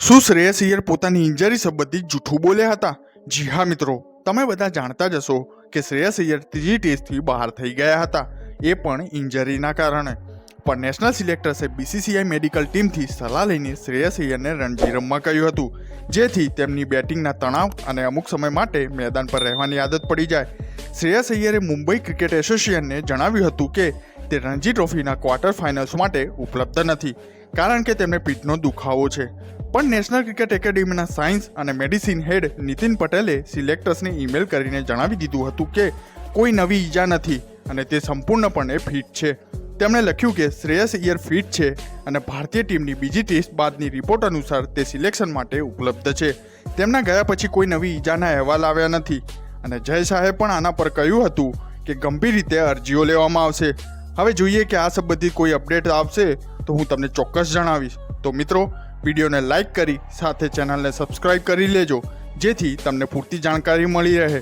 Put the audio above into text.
શું શ્રેયસ અય્યર પોતાની ઇન્જરી સંબંધિત જૂઠું બોલ્યા હતા? જી હા મિત્રો, તમે બધા જાણતા જ હશો કે શ્રેયસ અય્યર ત્રીજી ટેસ્ટથી બહાર થઈ ગયા હતા, એ પણ ઇન્જરીના કારણે. પણ નેશનલ સિલેક્ટર્સે બીસીસીઆઈ મેડિકલ ટીમથી સલાહ લઈને શ્રેયસ અય્યરને રણજી રમવા કહ્યું હતું, જેથી તેમની બેટિંગના તણાવ અને અમુક સમય માટે મેદાન પર રહેવાની આદત પડી જાય. શ્રેયસ અય્યરે મુંબઈ ક્રિકેટ એસોસિએશનને જણાવ્યું હતું કે તે રણજી ટ્રોફીના ક્વાર્ટર ફાઇનલ્સ માટે ઉપલબ્ધ નથી, કારણ કે તેમને પીઠનો દુખાવો છે. પણ નેશનલ ક્રિકેટ એકેડેમીના સાયન્સ અને મેડિસિન હેડ નીતિન પટેલે સિલેક્ટર્સને ઈમેલ કરીને જણાવી દીધું હતું કે, કોઈ નવી ઈજા નથી અને તે સંપૂર્ણપણે ફિટ છે. તેમણે લખ્યું કે, શ્રેયસ ઇયર ફિટ છે અને ભારતીય ટીમની બીજી ટેસ્ટ બાદની રિપોર્ટ અનુસાર તે સિલેક્શન માટે ઉપલબ્ધ છે. તેમના ગયા પછી કોઈ નવી ઈજાના અહેવાલ આવ્યા નથી અને જય શાહે પણ આના પર કહ્યું હતું કે, ગંભીર રીતે અરજીઓ લેવામાં આવશે. હવે જોઈએ કે આ સંબંધિત કોઈ અપડેટ આવશે તો હું તમને ચોક્કસ જણાવીશ. તો મિત્રો, વિડીયોને લાઈક કરી સાથે ચેનલને સબસ્ક્રાઇબ કરી લેજો, જેથી તમને પૂરતી જાણકારી મળી રહે.